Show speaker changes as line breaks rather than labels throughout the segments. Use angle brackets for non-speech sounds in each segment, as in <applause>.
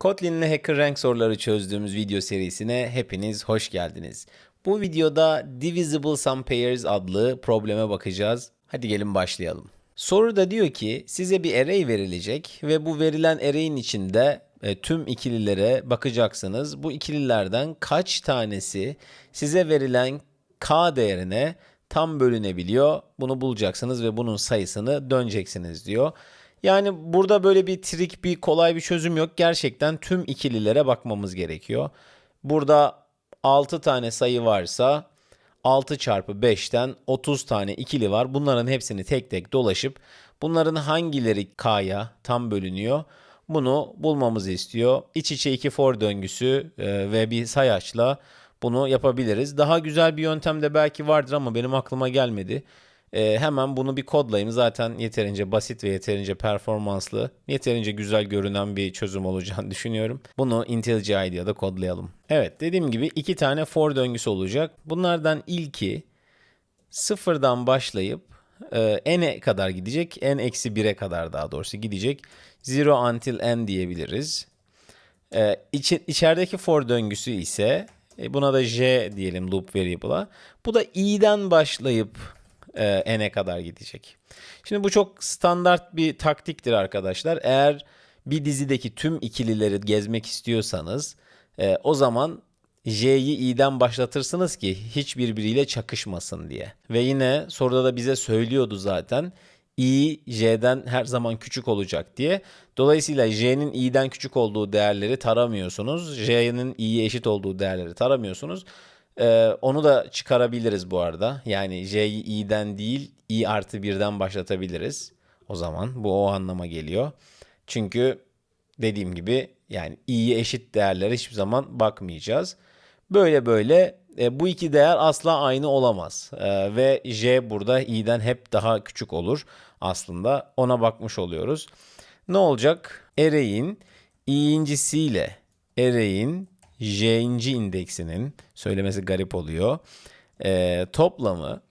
Kotlin'le Hacker Rank soruları çözdüğümüz video serisine hepiniz hoş geldiniz. Bu videoda Divisible Sum Pairs adlı probleme bakacağız. Hadi gelin başlayalım. Soruda diyor ki size bir array verilecek ve bu verilen array'in içinde e, tüm ikililere bakacaksınız. Bu ikililerden kaç tanesi size verilen k değerine tam bölünebiliyor? Bunu bulacaksınız ve bunun sayısını döneceksiniz diyor. Yani burada böyle bir trik, bir kolay bir çözüm yok. Gerçekten tüm ikililere bakmamız gerekiyor. Burada 6 tane sayı varsa 6 çarpı 5'ten 30 tane ikili var. Bunların hepsini tek tek dolaşıp bunların hangileri k'ya tam bölünüyor bunu bulmamızı istiyor. İç içe iki for döngüsü e, ve bir sayaçla bunu yapabiliriz. Daha güzel bir yöntem de belki vardır ama benim aklıma gelmedi. E, hemen bunu bir kodlayayım. Zaten yeterince basit ve yeterince performanslı, yeterince güzel görünen bir çözüm olacağını <laughs> düşünüyorum. Bunu IntelliJ IDEA'da kodlayalım. Evet dediğim gibi iki tane for döngüsü olacak. Bunlardan ilki sıfırdan başlayıp e, n'e kadar gidecek. n eksi 1'e kadar daha doğrusu gidecek. Zero until n diyebiliriz. E, içi, içerideki for döngüsü ise e, buna da j diyelim loop variable'a. Bu da i'den başlayıp e, n'e kadar gidecek. Şimdi bu çok standart bir taktiktir arkadaşlar. Eğer bir dizideki tüm ikilileri gezmek istiyorsanız e, o zaman J'yi i'den başlatırsınız ki hiç birbiriyle çakışmasın diye. Ve yine soruda da bize söylüyordu zaten i j'den her zaman küçük olacak diye. Dolayısıyla j'nin i'den küçük olduğu değerleri taramıyorsunuz. j'nin i'ye eşit olduğu değerleri taramıyorsunuz. Ee, onu da çıkarabiliriz bu arada. Yani j'yi i'den değil i artı 1'den başlatabiliriz. O zaman bu o anlama geliyor. Çünkü dediğim gibi yani i'ye eşit değerlere hiçbir zaman bakmayacağız. Böyle böyle e, bu iki değer asla aynı olamaz. E, ve j burada i'den hep daha küçük olur aslında. Ona bakmış oluyoruz. Ne olacak? Array'in i'incisiyle array'in j'inci indeksinin söylemesi garip oluyor. E, toplamı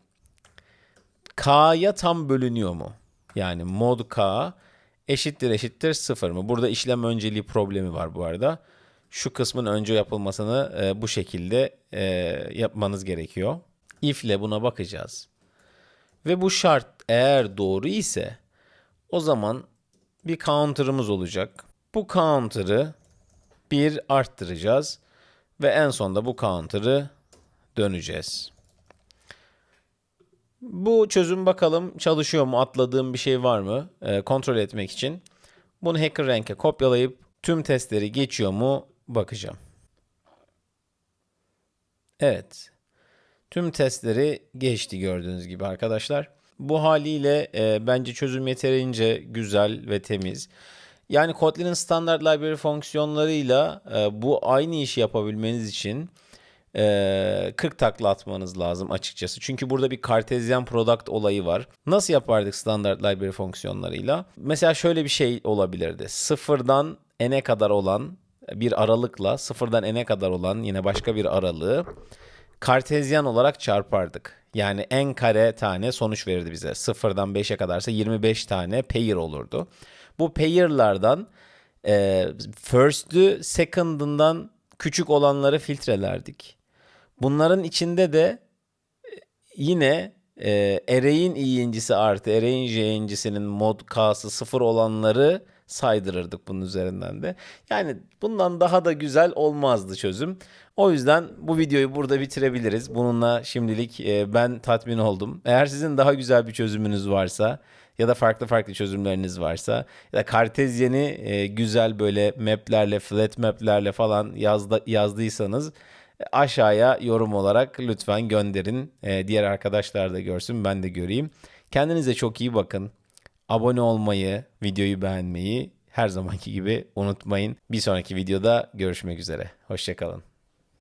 k'ya tam bölünüyor mu? Yani mod k eşittir eşittir sıfır mı? Burada işlem önceliği problemi var bu arada. Şu kısmın önce yapılmasını e, bu şekilde e, yapmanız gerekiyor. If ile buna bakacağız. Ve bu şart eğer doğru ise o zaman bir counter'ımız olacak. Bu counter'ı bir arttıracağız ve en sonda bu counter'ı döneceğiz. Bu çözüm bakalım çalışıyor mu, atladığım bir şey var mı e, kontrol etmek için. Bunu HackerRank'e kopyalayıp tüm testleri geçiyor mu bakacağım. Evet. Tüm testleri geçti gördüğünüz gibi arkadaşlar. Bu haliyle e, bence çözüm yeterince güzel ve temiz. Yani Kotlin'in standart library fonksiyonlarıyla e, bu aynı işi yapabilmeniz için e, 40 takla atmanız lazım açıkçası. Çünkü burada bir kartezyen product olayı var. Nasıl yapardık standart library fonksiyonlarıyla? Mesela şöyle bir şey olabilirdi. Sıfırdan n'e kadar olan bir aralıkla sıfırdan n'e kadar olan yine başka bir aralığı kartezyen olarak çarpardık. Yani n kare tane sonuç verirdi bize. Sıfırdan 5'e kadarsa 25 tane pair olurdu. Bu pair'lardan e, first'ü second'ından küçük olanları filtrelerdik. Bunların içinde de e, yine e, array'in i'yincisi artı array'in j'incisinin mod k'sı sıfır olanları saydırırdık bunun üzerinden de. Yani bundan daha da güzel olmazdı çözüm. O yüzden bu videoyu burada bitirebiliriz. Bununla şimdilik e, ben tatmin oldum. Eğer sizin daha güzel bir çözümünüz varsa ya da farklı farklı çözümleriniz varsa ya da kartezyeni e, güzel böyle maplerle, flat maplerle falan yazda, yazdıysanız aşağıya yorum olarak lütfen gönderin. E, diğer arkadaşlar da görsün, ben de göreyim. Kendinize çok iyi bakın. Abone olmayı, videoyu beğenmeyi her zamanki gibi unutmayın. Bir sonraki videoda görüşmek üzere. Hoşçakalın.